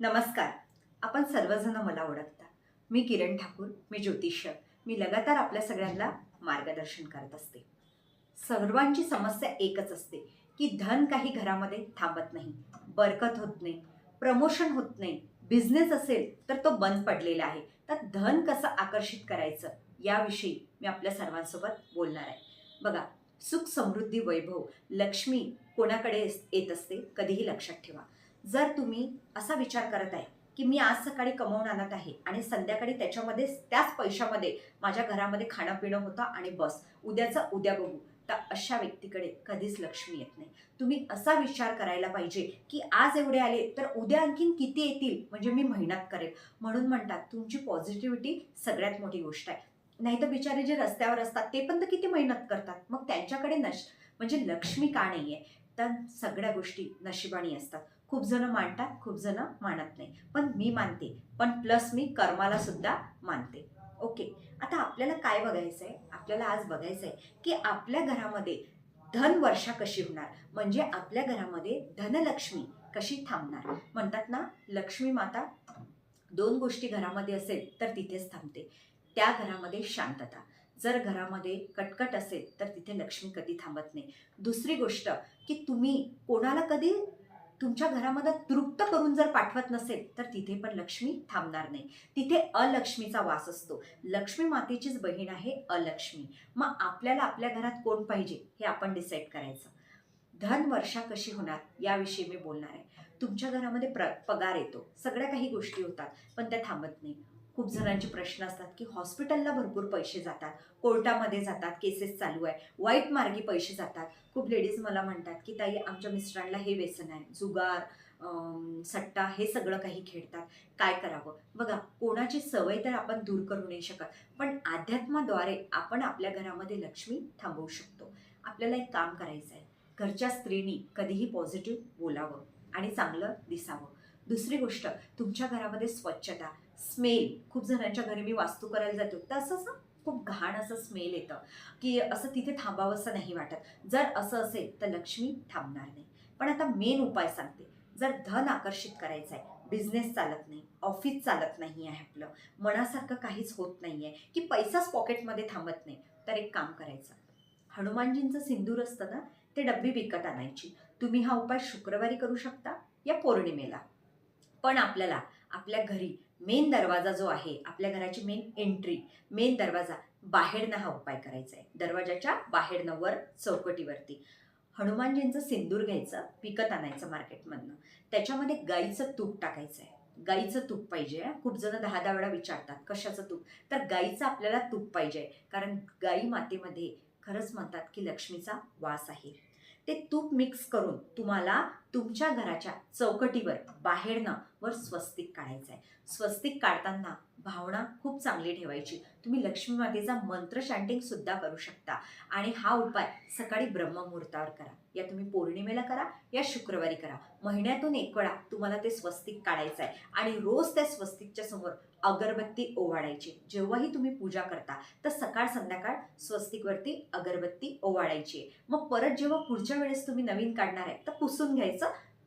नमस्कार. आपण सर्वजण मला ओळखता. मी किरण ठाकूर मी ज्योतिष्य मी लगातार आपल्या सगळ्यांना मार्गदर्शन करत असते. सर्वांची समस्या एकच असते की धन काही घरामध्ये थांबत नाही बरकत होत नाही प्रमोशन होत नाही बिझनेस असेल तर तो बंद पडलेला आहे. तर धन कसं आकर्षित करायचं याविषयी मी आपल्या सर्वांसोबत बोलणार आहे. बघा सुख समृद्धी वैभव लक्ष्मी कोणाकडे येत असते कधीही लक्षात ठेवा. जर तुम्ही असा विचार करत आहे की मी आज सकाळी कमवून आणत आहे आणि संध्याकाळी त्याच्यामध्ये त्याच पैशामध्ये माझ्या घरामध्ये खाणं पिणं होतं आणि बस उद्याचं उद्या बघू तर अशा व्यक्तीकडे कधीच लक्ष्मी येत नाही. तुम्ही असा विचार करायला पाहिजे की आज एवढे आले तर उद्या आणखीन किती येतील? म्हणजे मी मेहनत करेल. म्हणून म्हणतात तुमची पॉझिटिव्हिटी सगळ्यात मोठी गोष्ट आहे. नाही तर बिचारे जे रस्त्यावर असतात ते पण तर किती मेहनत करतात. मग त्यांच्याकडे नश म्हणजे लक्ष्मी का नाही आहे तर सगळ्या गोष्टी नशिबाणी असतात. खूप जण मानतात खूप जण मानत नाही. पण मी मानते. पण प्लस मी कर्माला सुद्धा मानते. ओके आता आपल्याला काय बघायचं आहे आपल्याला आज बघायचं आहे की आपल्या घरामध्ये धन वर्षा कशी होणार? म्हणजे आपल्या घरामध्ये धनलक्ष्मी कशी थांबणार? म्हणतात ना लक्ष्मी माता दोन गोष्टी घरामध्ये असेल तर तिथेच थांबते. त्या घरामध्ये शांतता. जर घरामध्ये कटकट असेल तर तिथे लक्ष्मी कधी थांबत नाही. दुसरी गोष्ट की तुम्ही कोणाला कधी तुमच्या घरामध्ये तृप्त करून जर पाठवत नसेल तर तिथे पण लक्ष्मी थांबणार नाही. तिथे अलक्ष्मीचा वास असतो. लक्ष्मी मातेचीच बहीण आहे अलक्ष्मी. मग आपल्याला आपल्या घरात कोण पाहिजे हे आपण डिसाईड करायचं. धन वर्षा कशी होणार याविषयी मी बोलणार आहे. तुमच्या घरामध्ये प्र पगार येतो. सगळ्या काही गोष्टी होतात पण त्या थांबत नाही. खूप जणांचे प्रश्न असतात की हॉस्पिटलला भरपूर पैसे जातात कोर्टामध्ये जातात केसेस चालू आहे वाईट मार्गी पैसे जातात. खूप लेडीज मला म्हणतात की ताई आमच्या मिस्टरांना हे व्यसन आहे जुगार सट्टा हे सगळं काही खेळतात. काय करावं? बघा कोणाची सवय तर आपण दूर करू नाही शकत पण अध्यात्माद्वारे आपण आपल्या घरामध्ये लक्ष्मी थांबवू शकतो. आपल्याला एक काम करायचं आहे घरच्या स्त्रीनी कधीही पॉझिटिव्ह बोलावं आणि चांगलं दिसावं. दुसरी गोष्ट तुमच्या घरामध्ये स्वच्छता स्मेल खूप जणांच्या घरी मी वास्तू करायला जातो. तर असं खूप घाण असं स्मेल येतं की असं तिथे थांबावंसं नाही वाटत. जर असं असेल तर लक्ष्मी थांबणार नाही. पण आता मेन उपाय सांगते. जर धन आकर्षित करायचं आहे बिझनेस चालत नाही ऑफिस चालत नाही आहे आपलं मनासारखं काहीच होत नाही आहे की पैसाच पॉकेटमध्ये थांबत नाही तर एक काम करायचं. हनुमानजींचं सिंदूर असतं ना ते डब्बी विकत आणायची. तुम्ही हा उपाय शुक्रवारी करू शकता या पौर्णिमेला. पण आपल्याला आपल्या घरी मेन दरवाजा जो आहे आपल्या घराची मेन एंट्री मेन दरवाजा बाहेरनं हा उपाय करायचा आहे. दरवाजाच्या बाहेरनं वर चौकटीवरती. हनुमानजींचं सिंदूर घ्यायचं विकत आणायचं मार्केटमधनं. त्याच्यामध्ये गाईचं तूप टाकायचं आहे. गाईचं तूप पाहिजे खूप जण दहा दहा वेळा विचारतात कशाचं तूप? तर गाईचं आपल्याला तूप पाहिजे कारण गाई मातेमध्ये खरंच म्हणतात की लक्ष्मीचा वास आहे. ते तूप मिक्स करून तुम्हाला तुमच्या घराच्या चौकटीवर बाहेरनं वर स्वस्तिक काढायचं आहे स्वस्तिक काढताना भावना खूप चांगली ठेवायची. तुम्ही लक्ष्मी मातेचा मंत्र चॅन्टिंग सुद्धा करू शकता. आणि हा उपाय सकाळी ब्रह्ममुहूर्तावर करा. या तुम्ही पौर्णिमेला करा या शुक्रवारी करा. महिन्यातून एक वेळा तुम्हाला ते स्वस्तिक काढायचं आहे आणि रोज त्या स्वस्तिकच्या समोर अगरबत्ती ओवाळायची. जेव्हाही तुम्ही पूजा करता तर सकाळ संध्याकाळ स्वस्तिकवरती अगरबत्ती ओवाळायची. आहे मग परत जेव्हा पुढच्या वेळेस तुम्ही नवीन काढणार आहे तर पुसून घ्यायचं.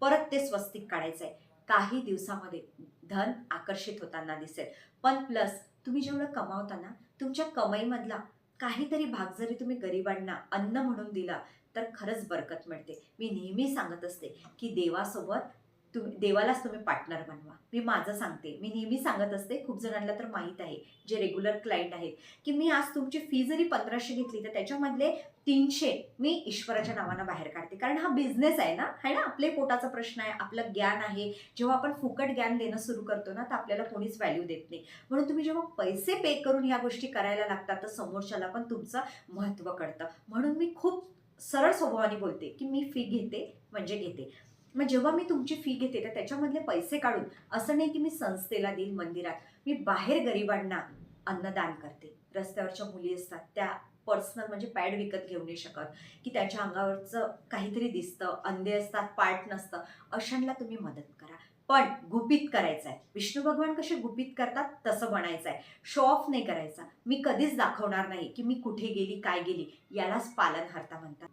परत ते स्वस्तिक काढायचं आहे काही दिवसामध्ये धन आकर्षित होताना दिसेल. पण प्लस तुम्ही जेवढं कमावता ना तुमच्या कमाईमधला काहीतरी भाग जरी तुम्ही गरिबांना अन्न म्हणून दिला तर खरंच बरकत मिळते. मी नेहमी सांगत असते की देवासोबत तुम्ही देवालाच तुम्ही पार्टनर बनवा. मी माझं सांगते. मी नेहमी सांगत असते खूप जणांना तर माहीत आहे जे रेग्युलर क्लायंट आहेत की मी आज तुमची फी जरी पंधराशे घेतली तर त्याच्यामधले तीनशे मी ईश्वराच्या नावानं बाहेर काढते. कारण हा बिझनेस आहे ना आहे ना? आपले पोटाचा प्रश्न आहे आपलं ज्ञान आहे. जेव्हा आपण फुकट ज्ञान देणं सुरू करतो ना तर आपल्याला कोणीच व्हॅल्यू देत नाही. म्हणून तुम्ही जेव्हा पैसे पे करून ह्या गोष्टी करायला लागतात तर समोरच्याला पण तुमचं महत्त्व कळतं. म्हणून मी खूप सरळ स्वभावाने बोलते की मी फी घेते म्हणजे घेते. मग जेव्हा मी तुमची फी घेते तर त्याच्यामधले पैसे काढून असं नाही की मी संस्थेला देईल मंदिरात. मी बाहेर गरिबांना अन्नदान करते. रस्त्यावरच्या मुली असतात त्या पर्सनल म्हणजे पॅड विकत घेऊ नाही शकत. की त्याच्या अंगावरचं काहीतरी दिसतं अंधे असतात पार्ट नसतं अशांना तुम्ही मदत करा. पण गुपित करायचं आहे विष्णू भगवान कसे गुपित करतात? तसं बनायचं आहे शो ऑफ नाही करायचा. मी कधीच दाखवणार नाही की मी कुठे गेली काय गेली यालाच पालनहर्ता म्हणतात.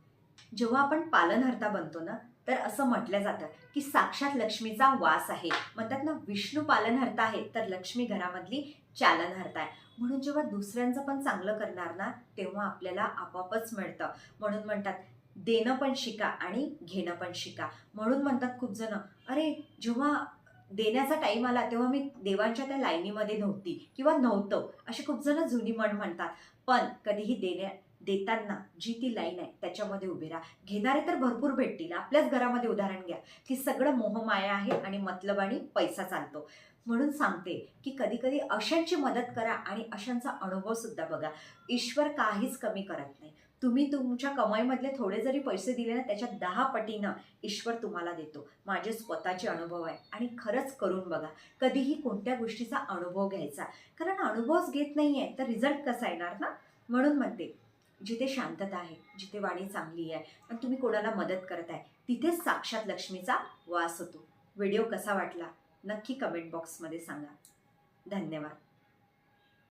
जेव्हा आपण पालनहर्ता बनतो ना तर असं म्हटलं जातं की साक्षात लक्ष्मीचा वास आहे. म्हणतात ना विष्णू पालनहर्ता आहे तर लक्ष्मी घरामधली चालनहर्ता आहे. म्हणून जेव्हा दुसऱ्यांचं पण चांगलं करणार ना तेव्हा आपल्याला आपोआपच मिळतं. म्हणून म्हणतात देणं पण शिका आणि घेणं पण शिका. म्हणून म्हणतात खूप जण अरे जेव्हा देण्याचा टाईम आला तेव्हा मी देवांच्या त्या लाईनीमध्ये नव्हती किंवा नव्हतं. असे खूप जण जुनी म्हण म्हणतात. पण कधीही देण्या देताना जी ती लाईन आहे त्याच्यामध्ये उभे राहा. घेणारे तर भरपूर भेटतील. आपल्याच घरामध्ये उदाहरण घ्या. की सगळं मोहमाया आहे आणि मतलब आणि पैसा चालतो. म्हणून सांगते की कधीकधी अशांची मदत करा आणि अशांचा अनुभव सुद्धा बघा. ईश्वर काहीच कमी करत नाही. तुम्ही तुमच्या कमाईमधले थोडे जरी पैसे दिले ना त्याच्या दहा पटीनं ईश्वर तुम्हाला देतो. माझे स्वतःचे अनुभव आहे आणि खरंच करून बघा. कधीही कोणत्या गोष्टीचा अनुभव घ्यायचा. कारण अनुभवच घेत नाही आहे तर रिझल्ट कसा येणार ना? म्हणून म्हणते जिथे शांतता आहे जिथे वाणी चांगली आहे आणि तुम्ही कोणाला मदत करत आहे तिथेच साक्षात लक्ष्मीचा वास होतो. व्हिडिओ कसा वाटला नक्की कमेंट बॉक्समध्ये सांगा. धन्यवाद.